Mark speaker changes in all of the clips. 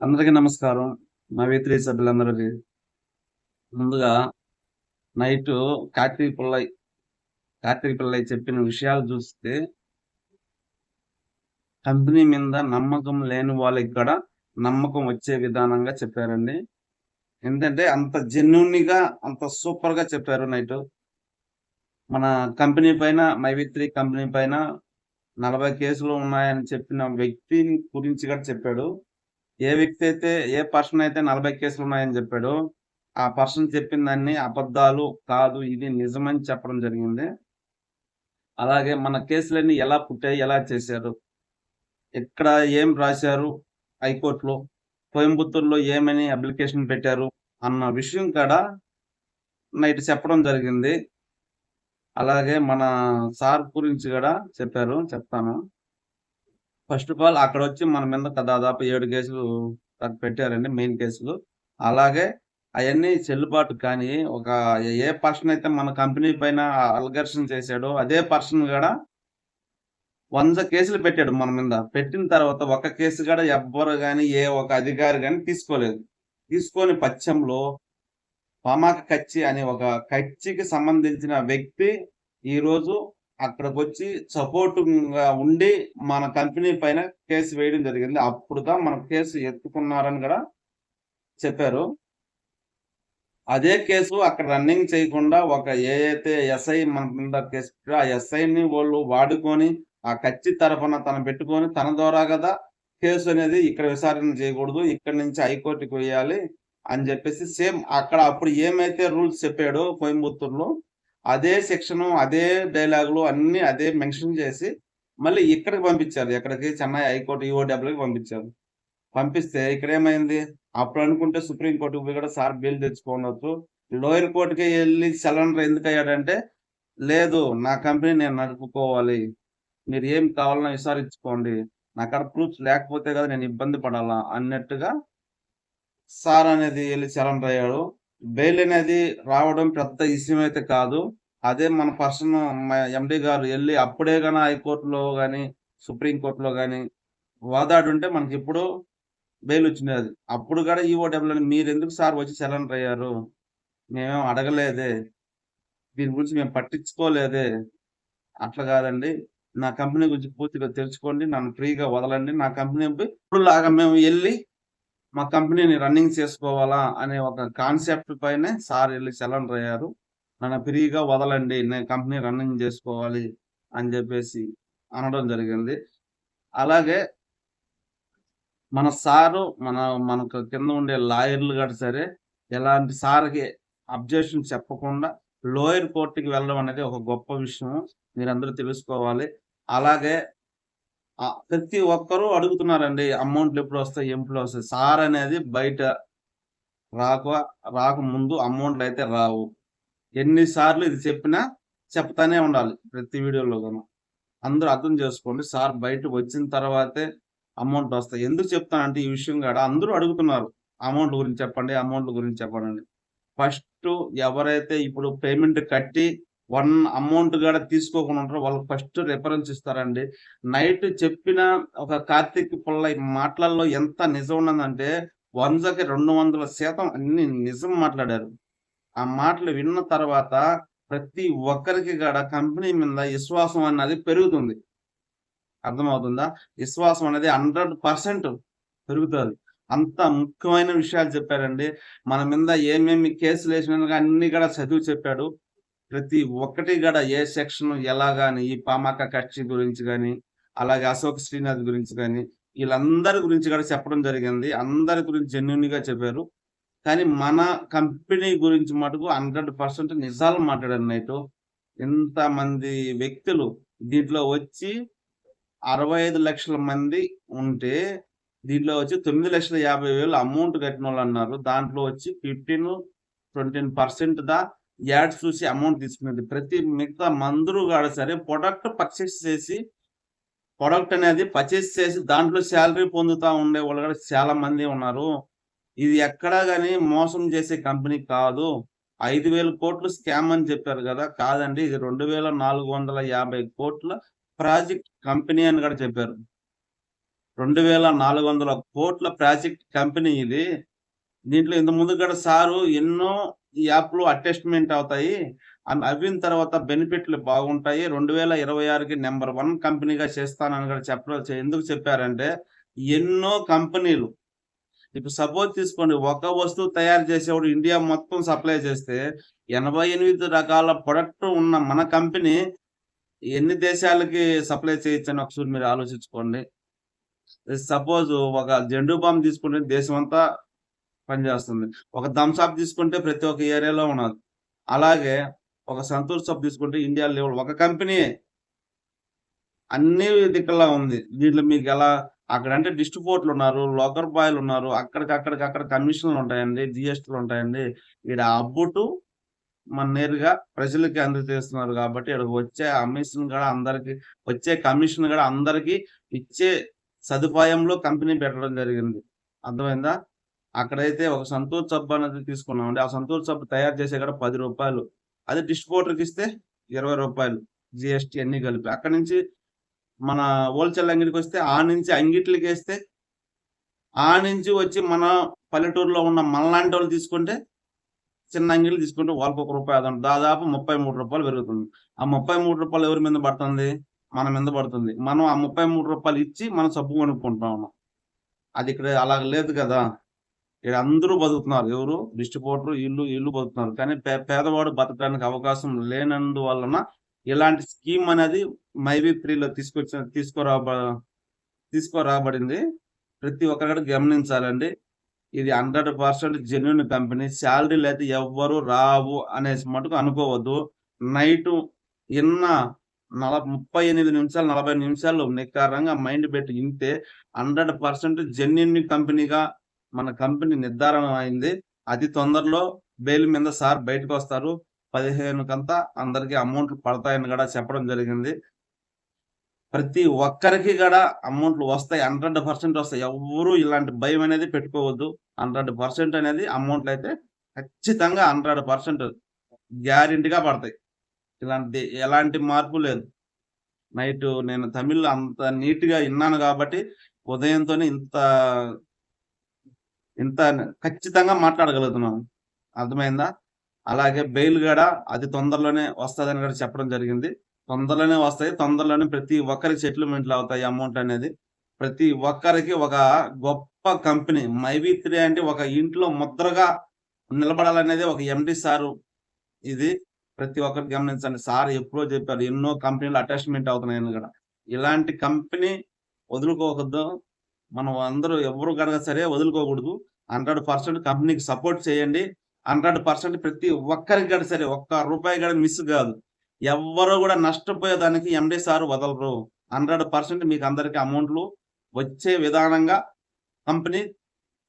Speaker 1: అందరికీ నమస్కారం. మా వేత్రి సభ్యులందరికీ. ముందుగా నైట్ కార్తీక పిల్లై కార్తీక పిల్లై చెప్పిన విషయాలు చూస్తే కంపెనీ మీద నమ్మకం లేని వాళ్ళకి కూడా నమ్మకం వచ్చే విధానంగా చెప్పారండి. ఎందుకంటే అంత జెన్యున్గా అంత సూపర్గా చెప్పారు నైట్. మన కంపెనీ పైన మైవిత్రి కంపెనీ పైన నలభై కేసులు ఉన్నాయని చెప్పిన వ్యక్తి గురించి కూడా చెప్పాడు. ఏ వ్యక్తి అయితే ఏ పర్సన్ అయితే నలభై కేసులు ఉన్నాయని చెప్పాడో ఆ పర్సన్ చెప్పిన దాన్ని అబద్ధాలు కాదు ఇది నిజమని చెప్పడం జరిగింది. అలాగే మన కేసులన్నీ ఎలా పుట్టాయి ఎలా చేశారు ఎక్కడ ఏం రాశారు హైకోర్టులో కోయంబత్తూరులో ఏమని అప్లికేషన్ పెట్టారు అన్న విషయం కూడా నైట్ చెప్పడం జరిగింది. అలాగే మన సార్ గురించి కూడా చెప్పారు చెప్తాను. ఫస్ట్ ఆఫ్ ఆల్ అక్కడ వచ్చి మన మీద దాదాపు ఏడు కేసులు పెట్టారండి మెయిన్ కేసులు. అలాగే అవన్నీ చెల్లుబాటు కానీ ఒక ఏ పర్సన్ అయితే మన కంపెనీ పైన అల్గర్షన్ చేశాడో అదే పర్సన్ కూడా వంద కేసులు పెట్టాడు మన మీద. పెట్టిన తర్వాత ఒక కేసు కూడా ఎవ్వరు కానీ ఏ ఒక అధికారి కానీ తీసుకోలేదు. తీసుకొని పచ్చంలో పామాక కచ్చి అనే ఒక కచ్చికి సంబంధించిన వ్యక్తి ఈరోజు అక్కడికి వచ్చి సపోర్ట్ ఉండి మన కంపెనీ పైన కేసు వేయడం జరిగింది. అప్పుడుగా మన కేసు ఎత్తుకున్నారని కూడా చెప్పారు. అదే కేసు అక్కడ రన్నింగ్ చేయకుండా ఒక ఏ ఎస్ఐ మన మీద కేసు ఆ ఎస్ఐని వాళ్ళు వాడుకొని ఆ కచ్చి తరఫున తను పెట్టుకొని తన ద్వారా కదా కేసు అనేది ఇక్కడ విచారణ చేయకూడదు ఇక్కడ నుంచి హైకోర్టుకి వేయాలి అని చెప్పేసి సేమ్ అక్కడ అప్పుడు ఏమైతే రూల్స్ చెప్పాడో కోయంబత్తూరులో అదే సెక్షన్ అదే డైలాగులు అన్ని అదే మెన్షన్ చేసి మళ్ళీ ఇక్కడికి పంపించారు. ఎక్కడికి? చెన్నై హైకోర్టు ఈఓడబ్ల్యూకి పంపించారు. పంపిస్తే ఇక్కడ ఏమైంది అప్పుడు అనుకుంటే సుప్రీంకోర్టుకు పోయి కూడా సార్ బెయిల్ తెచ్చుకోవచ్చు లోయర్ కోర్టుకి వెళ్ళి సెలండర్ ఎందుకు అయ్యాడంటే లేదు నా కంపెనీ నేను నడుపుకోవాలి. మీరు ఏం కావాలన్నా విచారించుకోండి. నా కాడ ప్రూఫ్స్ లేకపోతే కదా నేను ఇబ్బంది పడాలా అన్నట్టుగా సార్ అనేది వెళ్ళి సెలండర్ అయ్యాడు. బెయిల్ అనేది రావడం పెద్ద విషయం అయితే కాదు. అదే మన పర్సన్ ఎండి గారు వెళ్ళి అప్పుడే కానీ హైకోర్టులో కానీ సుప్రీం కోర్టులో కానీ వాదాడుంటే మనకి ఇప్పుడు బెయిల్ వచ్చినది అప్పుడు కూడా ఈఓడబ్ల్యూ మీరు ఎందుకు సార్ వచ్చి సరెండర్ అయ్యారు మేమేం అడగలేదే. దీని గురించి మేము పట్టించుకోలేదే. అట్లా కాదండి. నా కంపెనీ గురించి పూర్తిగా తెలుసుకోండి. నన్ను ఫ్రీగా వదలండి. నా కంపెనీ ఇప్పుడు లాగా మేము వెళ్ళి మా కంపెనీని రన్నింగ్ చేసుకోవాలా అనే ఒక కాన్సెప్ట్ పైనే సార్ వెళ్ళి సరెండర్ అయ్యారు నన్ను ఫ్రీగా వదలండి నేను కంపెనీ రన్నింగ్ చేసుకోవాలి అని చెప్పేసి అనడం జరిగింది. అలాగే మన సారు మన మనకు కింద ఉండే లాయర్లు కూడా సరే ఎలాంటి సార్కి అబ్జెక్షన్ చెప్పకుండా లోయర్ కోర్టుకి వెళ్ళడం అనేది ఒక గొప్ప విషయం మీరందరూ తెలుసుకోవాలి. అలాగే ప్రతి ఒక్కరూ అడుగుతున్నారండి అమౌంట్లు ఎప్పుడు వస్తాయి ఎప్పుడు వస్తాయి? సార్ అనేది బయట రాక రాకముందు అమౌంట్లు అయితే రావు. ఎన్నిసార్లు ఇది చెప్పినా చెప్తానే ఉండాలి ప్రతి వీడియోలో కూడా అందరూ అర్థం చేసుకోండి సార్ బయట వచ్చిన తర్వాతే అమౌంట్ వస్తాయి. ఎందుకు చెప్తానంటే ఈ విషయం కాడ అందరూ అడుగుతున్నారు అమౌంట్ గురించి చెప్పండి అమౌంట్ గురించి చెప్పండి. ఫస్ట్ ఎవరైతే ఇప్పుడు పేమెంట్ కట్టి వన్ అమౌంట్ కూడా తీసుకోకుండా ఉంటారో వాళ్ళకి ఫస్ట్ రెఫరెన్స్ ఇస్తారండి. నైట్ చెప్పిన ఒక కార్తీక్ పుల్ల మాటలలో ఎంత నిజం ఉన్నదంటే వందకి రెండు వందల శాతం అన్ని నిజం మాట్లాడారు. ఆ మాటలు విన్న తర్వాత ప్రతి ఒక్కరికి కూడా కంపెనీ మీద విశ్వాసం అన్నది పెరుగుతుంది. అర్థమవుతుందా? విశ్వాసం అనేది హండ్రెడ్ పర్సెంట్ పెరుగుతుంది. అంత ముఖ్యమైన విషయాలు చెప్పారండి. మన మీద ఏమేమి కేసులు వేసినా అన్ని కూడా చదివి చెప్పాడు. ప్రతి ఒక్కటి కూడా ఏ సెక్షన్ ఎలా కానీ ఈ పామాక కక్షి గురించి కానీ అలాగే అశోక్ శ్రీనాథ్ గురించి కానీ వీళ్ళందరి గురించి కూడా చెప్పడం జరిగింది. అందరి గురించి జెన్యున్గా చెప్పారు. కానీ మన కంపెనీ గురించి మటుకు హండ్రెడ్ పర్సెంట్ నిజాలు మాట్లాడారు నైట్. ఎంతమంది వ్యక్తులు దీంట్లో వచ్చి అరవై ఐదు లక్షల మంది ఉంటే దీంట్లో వచ్చి తొమ్మిది లక్షల యాభై వేలు అమౌంట్ కట్టిన వాళ్ళు అన్నారు. దాంట్లో వచ్చి ఫిఫ్టీన్ ట్వంటీన్ పర్సెంట్ దా యాడ్స్ చూసి అమౌంట్ తీసుకునేది. ప్రతి మిగతా మందులు కాడ సరే ప్రొడక్ట్ పర్చేస్ చేసి ప్రొడక్ట్ అనేది పర్చేస్ చేసి దాంట్లో శాలరీ పొందుతా ఉండే వాళ్ళు కూడా చాలా మంది ఉన్నారు. ఇది ఎక్కడా కానీ మోసం చేసే కంపెనీ కాదు. ఐదు వేల కోట్లు స్కామ్ అని చెప్పారు కదా కాదండి. ఇది రెండు వేల నాలుగు వందల యాభై కోట్ల ప్రాజెక్ట్ కంపెనీ అని కూడా చెప్పారు. రెండు వేల నాలుగు వందల కోట్ల ప్రాజెక్ట్ కంపెనీ ఇది. దీంట్లో ఇంత ముందు కూడా సారు ఎన్నో ఈ యాప్లు అటెస్ట్మెంట్ అవుతాయి. అవిన తర్వాత బెనిఫిట్లు బాగుంటాయి. రెండు వేల ఇరవై ఆరుకి నెంబర్ వన్ కంపెనీగా చేస్తానని కూడా చెప్ప ఎందుకు చెప్పారంటే ఎన్నో కంపెనీలు ఇప్పుడు సపోజ్ తీసుకోండి ఒక వస్తువు తయారు చేసేవాడు ఇండియా మొత్తం సప్లై చేస్తే ఎనభై ఎనిమిది రకాల ప్రొడక్ట్ ఉన్న మన కంపెనీ ఎన్ని దేశాలకి సప్లై చేయొచ్చు అని ఒకసారి మీరు ఆలోచించుకోండి. సపోజ్ ఒక జెండు బాంబు తీసుకుంటే దేశం అంతా పనిచేస్తుంది. ఒక థమ్స్అప్ తీసుకుంటే ప్రతి ఒక్క ఏరియాలో ఉన్నది అలాగే ఒక సంతూర్ షాప్ తీసుకుంటే ఇండియా లెవెల్ ఒక కంపెనీ అన్ని దిక్కులా ఉంది. దీంట్లో మీకు ఎలా అక్కడ అంటే డిస్ట్రిబ్యూటర్లు ఉన్నారు లోకల్ బాయ్లు ఉన్నారు అక్కడికి అక్కడికి అక్కడ కమిషన్లు ఉంటాయండి జిఎస్టీలు ఉంటాయండి. ఇక్కడ అబ్బుటు మన నేరుగా ప్రజలకి అందజేస్తున్నారు కాబట్టి ఇక్కడ వచ్చే కమిషన్ కూడా అందరికి వచ్చే కమిషన్ కూడా అందరికి ఇచ్చే సదుపాయంలో కంపెనీ పెట్టడం జరిగింది. అర్థమైందా? అక్కడైతే ఒక సంతూర్ సబ్బు అనేది తీసుకున్నామండి. ఆ సంతూర్ సబ్బు తయారు చేసే కూడా పది రూపాయలు. అదే డిస్ట్రిబ్యూటర్కి ఇస్తే ఇరవై రూపాయలు జిఎస్టీ అన్ని కలిపి. అక్కడ నుంచి మన హోల్సేల్ అంగడికి వస్తే ఆ నుంచి అంగిట్లకి వేస్తే ఆ నుంచి వచ్చి మన పల్లెటూరులో ఉన్న మనలాంటి వాళ్ళు తీసుకుంటే చిన్న అంగిళ్ళు తీసుకుంటే వాళ్ళకి ఒక రూపాయి అదనం. దాదాపు ముప్పై మూడు రూపాయలు పెరుగుతుంది. ఆ ముప్పై మూడు రూపాయలు ఎవరి మీద పడుతుంది? మన మీద పడుతుంది. మనం ఆ ముప్పై మూడు రూపాయలు ఇచ్చి మనం సబ్బు కొనుక్కుంటా ఉన్నాం. అది ఇక్కడ అలా లేదు కదా. ఇక్కడ అందరూ బతుకుతున్నారు. ఎవరు? డిస్ట్రిబ్యూటర్ ఇల్లు ఇల్లు బతుకుతున్నారు. కానీ పే- పేదవాడు బతకడానికి అవకాశం లేనందువలన ఇలాంటి స్కీమ్ అనేది మైబీ త్రీలో తీసుకొచ్చిన తీసుకురాబ తీసుకురాబడింది. ప్రతి ఒక్కరు గమనించాలండి. ఇది హండ్రెడ్ పర్సెంట్ జెన్యున్ కంపెనీ. శాలరీలు అయితే ఎవ్వరు రావు అనేసి మటుకు అనుకోవద్దు. నైట్ ఇన్న నల ముప్పై ఎనిమిది నిమిషాలు నలభై నిమిషాలు నికారంగా మైండ్ పెట్టి ఇంతే హండ్రెడ్ పర్సెంట్ జెన్యున్ కంపెనీగా మన కంపెనీ నిర్ధారణ అయింది. అతి తొందరలో బెయిల్ మీద సార్ బయటకు వస్తారు. పదిహేను కంతా అందరికీ అమౌంట్లు పడతాయని కూడా చెప్పడం జరిగింది. ప్రతి ఒక్కరికి కూడా అమౌంట్లు వస్తాయి హండ్రెడ్ పర్సెంట్ వస్తాయి. ఎవరు ఇలాంటి భయం అనేది పెట్టుకోవద్దు. హండ్రెడ్ పర్సెంట్ అనేది అమౌంట్లు అయితే ఖచ్చితంగా హండ్రెడ్ పర్సెంట్ గ్యారెంటీగా పడతాయి. ఇలాంటి ఎలాంటి మార్పు లేదు. నైట్ నేను తమిళ్ అంత నీట్గా విన్నాను కాబట్టి ఉదయంతోనే ఇంత ఇంత ఖచ్చితంగా మాట్లాడగలుగుతున్నాను. అర్థమైందా? అలాగే బెయిల్ కూడా అది తొందరలోనే వస్తుందని కూడా చెప్పడం జరిగింది. తొందరలోనే వస్తాయి. తొందరలోనే ప్రతి ఒక్కరికి సెటిల్మెంట్లు అవుతాయి అమౌంట్ అనేది. ప్రతి ఒక్కరికి ఒక గొప్ప కంపెనీ మైవీ త్రీ అంటే ఒక ఇంట్లో ముద్రగా నిలబడాలనేది ఒక ఎండి సారు ఇది. ప్రతి ఒక్కరు గమనించండి. సార్ ఎప్పుడో చెప్పారు ఎన్నో కంపెనీలు అటాచ్మెంట్ అవుతున్నాయని కూడా. ఇలాంటి కంపెనీ వదులుకోకూడదు. మనం అందరూ ఎవరు కనుక సరే వదులుకోకూడదు. హండ్రెడ్ పర్సెంట్ కంపెనీకి సపోర్ట్ చేయండి. హండ్రెడ్ పర్సెంట్ ప్రతి ఒక్కరికి కూడా సరే ఒక్క రూపాయి కూడా మిస్ కాదు. ఎవ్వరు కూడా నష్టపోయేదానికి ఎండే సార్ వదలరు. హండ్రెడ్ పర్సెంట్ మీకు అందరికీ అమౌంట్లు వచ్చే విధానంగా కంపెనీ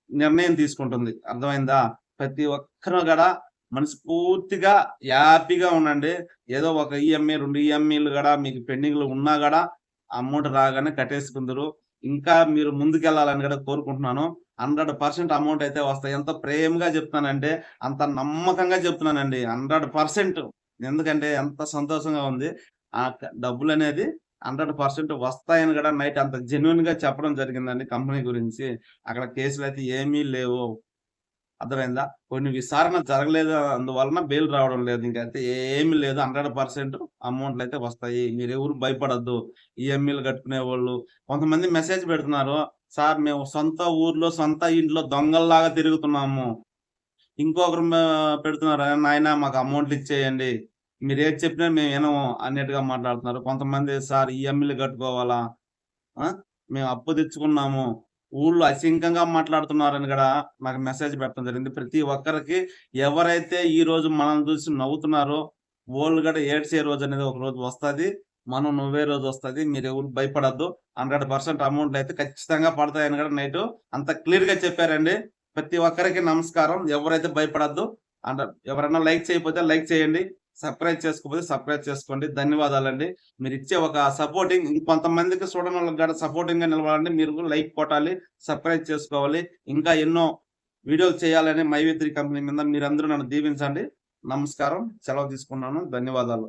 Speaker 1: నిర్ణయం తీసుకుంటుంది. అర్థమైందా? ప్రతి ఒక్కరు కూడా మనస్ఫూర్తిగా హ్యాపీగా ఉండండి. ఏదో ఒక ఈఎంఐ రెండు ఈఎంఐలు కూడా మీకు పెండింగ్లు ఉన్నా కూడా అమౌంట్ రాగానే కట్టేసుకుందరు. ఇంకా మీరు ముందుకెళ్ళాలని కూడా కోరుకుంటున్నాను. హండ్రెడ్ పర్సెంట్ అమౌంట్ అయితే వస్తాయి. ఎంత ప్రేమగా చెప్తున్నానంటే అంత నమ్మకంగా చెప్తున్నానండి. Hundred percent. ఎందుకంటే ఎంత సంతోషంగా ఉంది. ఆ డబ్బులు అనేది హండ్రెడ్ పర్సెంట్ వస్తాయని కూడా నైట్ అంత జెన్యున్గా చెప్పడం జరిగిందండి కంపెనీ గురించి. అక్కడ కేసులు అయితే ఏమీ లేవు. అర్థమైందా? కొన్ని విచారణ జరగలేదు అందువలన బెయిల్ రావడం లేదు. ఇంకైతే ఏమి లేదు. హండ్రెడ్ పర్సెంట్ అమౌంట్లు అయితే వస్తాయి. మీరు ఎవరు భయపడద్దు. ఈఎంఐలు కట్టుకునే వాళ్ళు. కొంతమంది మెసేజ్ పెడుతున్నారు. సార్ మేము సొంత ఊర్లో సొంత ఇంట్లో దొంగల్లాగా తిరుగుతున్నాము. ఇంకొకరు పెడుతున్నారు. నాయన మాకు అమౌంట్లు ఇచ్చేయండి. మీరు ఏది చెప్పినా మేము వినము. అన్నట్టుగా మాట్లాడుతున్నారు. కొంతమంది సార్ ఈఎంఐలు కట్టుకోవాలా? మేము అప్పు తెచ్చుకున్నాము. ఊళ్ళో అసింకంగా మాట్లాడుతున్నారని కూడా నాకు మెసేజ్ పెట్టడం జరిగింది. ప్రతి ఒక్కరికి ఎవరైతే ఈ రోజు మనం చూసి నవ్వుతున్నారో వాళ్ళు కూడా ఏడ్చే రోజు అనేది ఒక రోజు వస్తుంది. మనం నువ్వే రోజు వస్తుంది. మీరు ఎవరు భయపడద్దు. హండ్రెడ్ పర్సెంట్ అమౌంట్లు అయితే ఖచ్చితంగా పడతాయని కూడా నైట్ అంత క్లియర్గా చెప్పారండి. ప్రతి ఒక్కరికి నమస్కారం. ఎవరైతే భయపడద్దు అండ్ ఎవరైనా లైక్ చేయకపోతే లైక్ చేయండి. సబ్స్క్రైబ్ చేసుకోకపోతే సబ్స్క్రైబ్ చేసుకోండి. ధన్యవాదాలండి. మీరు ఇచ్చే ఒక సపోర్టింగ్ ఇంకొంతమందికి చూడడం వాళ్ళకి కూడా సపోర్టింగ్గా నిలవాలంటే మీరు లైక్ కొట్టాలి సబ్స్క్రైబ్ చేసుకోవాలి. ఇంకా ఎన్నో వీడియోలు చేయాలని మైవేత్రి కంపెనీ మీద మీరందరూ నన్ను దీవించండి. నమస్కారం. సెలవు తీసుకున్నాను. ధన్యవాదాలు.